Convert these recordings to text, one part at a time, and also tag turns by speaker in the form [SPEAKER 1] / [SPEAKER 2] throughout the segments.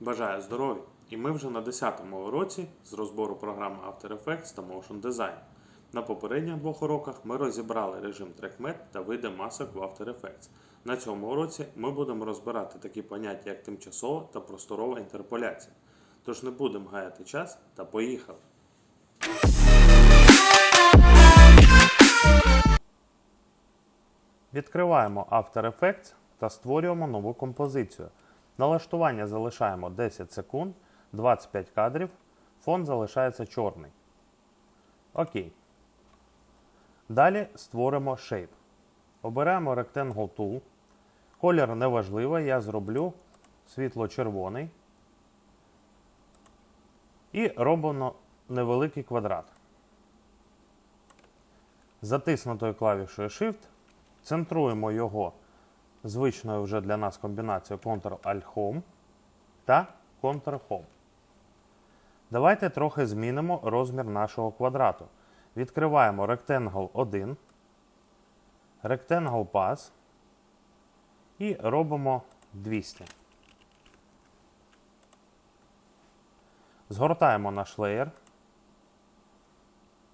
[SPEAKER 1] Бажаю здоров'я! І ми вже на 10-му уроці з розбору програми After Effects та Motion Design. На попередніх двох уроках ми розібрали режим TrackMed та види масок в After Effects. На цьому уроці ми будемо розбирати такі поняття, як тимчасова та просторова інтерполяція. Тож не будемо гаяти час та поїхали! Відкриваємо After Effects та створюємо нову композицію. Налаштування залишаємо 10 секунд, 25 кадрів, фон залишається чорний. Окей. Далі створимо Shape. Обираємо Rectangle Tool. Колір неважливий, я зроблю світло-червоний. І робимо невеликий квадрат. Затиснутою клавішою Shift центруємо його звичною вже для нас комбінацією Ctrl-Alt-Home та Ctrl-Home. Давайте трохи змінимо розмір нашого квадрату. Відкриваємо Rectangle 1, Rectangle Path і робимо 200. Згортаємо наш леєр,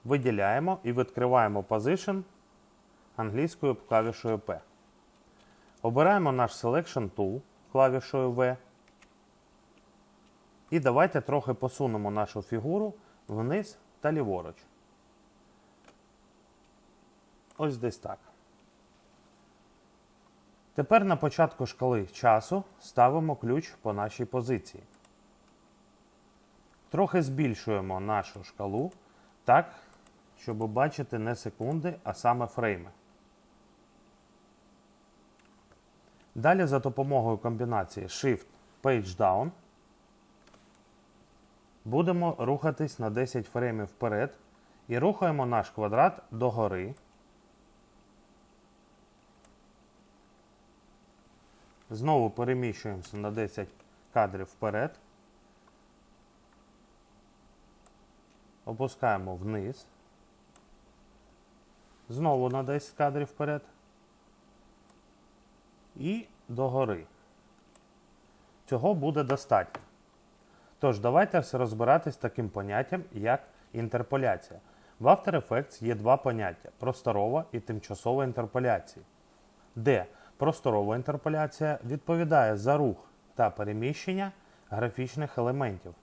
[SPEAKER 1] виділяємо і відкриваємо Position англійською клавішою P. Обираємо наш Selection Tool клавішою V. І давайте трохи посунемо нашу фігуру вниз та ліворуч. Ось десь так. Тепер на початку шкали часу ставимо ключ по нашій позиції. Трохи збільшуємо нашу шкалу так, щоб бачити не секунди, а саме фрейми. Далі за допомогою комбінації Shift Page Down будемо рухатись на 10 фреймів вперед і рухаємо наш квадрат догори. Знову переміщуємося на 10 кадрів вперед. Опускаємо вниз. Знову на 10 кадрів вперед. І догори. Цього буде достатньо. Тож, давайте все розбиратись таким поняттям, як інтерполяція. В After Effects є два поняття просторова і тимчасова інтерполяції, де просторова інтерполяція відповідає за рух та переміщення графічних елементів,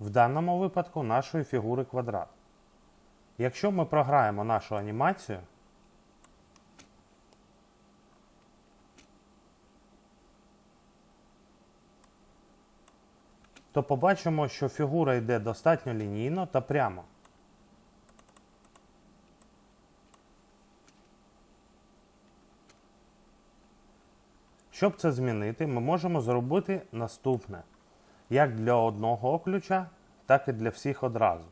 [SPEAKER 1] в даному випадку нашої фігури квадрат. Якщо ми програємо нашу анімацію, то побачимо, що фігура йде достатньо лінійно та прямо. Щоб це змінити, ми можемо зробити наступне: як для одного ключа, так і для всіх одразу.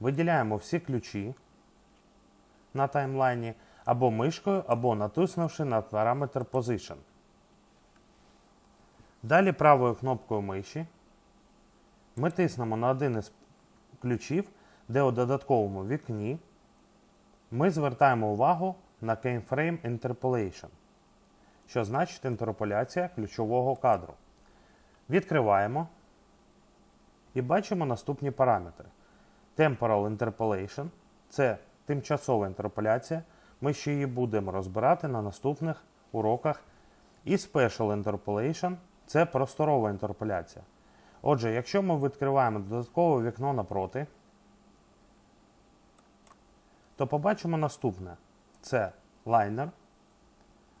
[SPEAKER 1] Виділяємо всі ключі на таймлайні або мишкою, або натиснувши на параметр Position. Далі правою кнопкою миші ми тиснемо на один із ключів, де у додатковому вікні ми звертаємо увагу на Keyframe Interpolation, що значить інтерполяція ключового кадру. Відкриваємо і бачимо наступні параметри. Temporal Interpolation це тимчасова інтерполяція. Ми ще її будемо розбирати на наступних уроках. І Special Interpolation це просторова інтерполяція. Отже, якщо ми відкриваємо додаткове вікно напроти, то побачимо наступне: це лайнер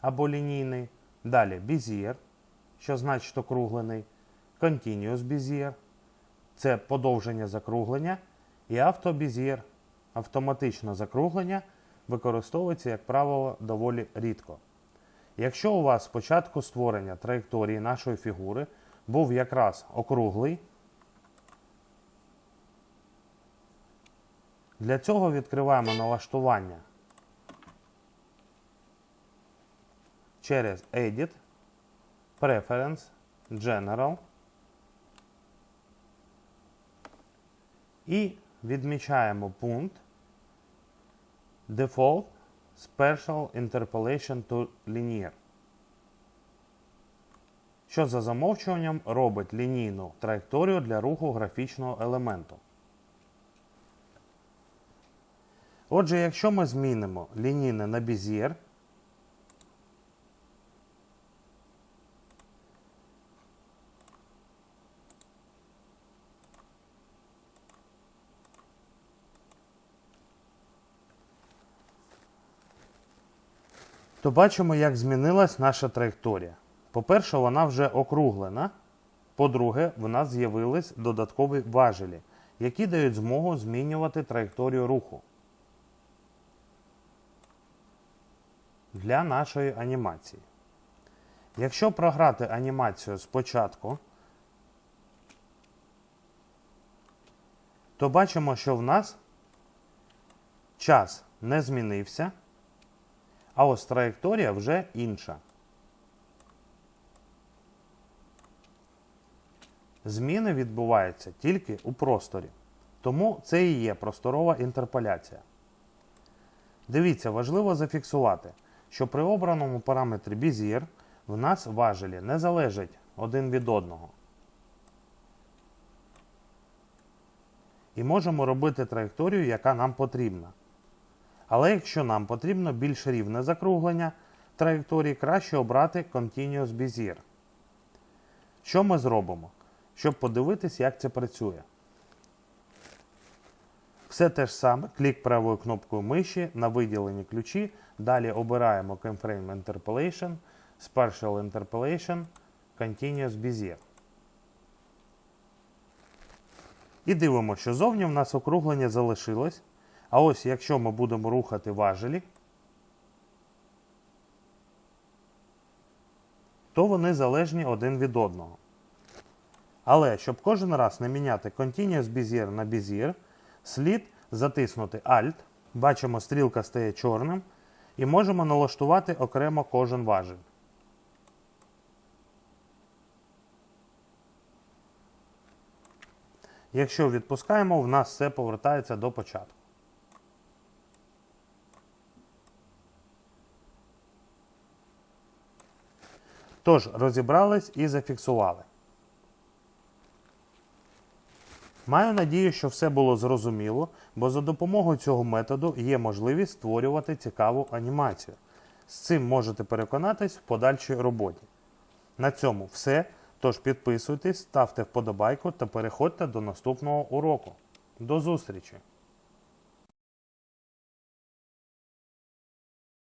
[SPEAKER 1] або лінійний, далі Bezier, що значить округлений, Continuous Bezier, це подовження закруглення, і автобізір, автоматичне закруглення, використовується, як правило, доволі рідко. Якщо у вас спочатку створення траєкторії нашої фігури був якраз округлий. Для цього відкриваємо налаштування через Edit, Preference, General і відмічаємо пункт Default Special Interpolation to Linear що за замовчуванням робить лінійну траєкторію для руху графічного елементу. Отже, якщо ми змінимо лінійне на Bezier, то бачимо, як змінилась наша траєкторія. По-перше, вона вже округлена. По-друге, в нас з'явились додаткові важелі, які дають змогу змінювати траєкторію руху для нашої анімації. Якщо програти анімацію спочатку, то бачимо, що в нас час не змінився, а ось траєкторія вже інша. Зміни відбуваються тільки у просторі. Тому це і є просторова інтерполяція. Дивіться, важливо зафіксувати, що при обраному параметрі Bezier в нас важелі не залежать один від одного. І можемо робити траєкторію, яка нам потрібна. Але якщо нам потрібно більш рівне закруглення траєкторії, краще обрати Continuous Bezier. Що ми зробимо? Щоб подивитись, як це працює. Все те ж саме, клік правою кнопкою миші на виділені ключі. Далі обираємо Keyframe Interpolation, Special Interpolation, Continuous Bezier. І дивимося, що зовні в нас округлення залишилось. А ось якщо ми будемо рухати важелі, то вони залежні один від одного. Але щоб кожен раз не міняти Continuous Bezier на Bezier, слід затиснути Alt, бачимо, стрілка стає чорним, і можемо налаштувати окремо кожен важіль. Якщо відпускаємо, в нас все повертається до початку. Тож, розібрались і зафіксували. Маю надію, що все було зрозуміло, бо за допомогою цього методу є можливість створювати цікаву анімацію. З цим можете переконатись в подальшій роботі. На цьому все. Тож підписуйтесь, ставте вподобайку та переходьте до наступного уроку. До зустрічі!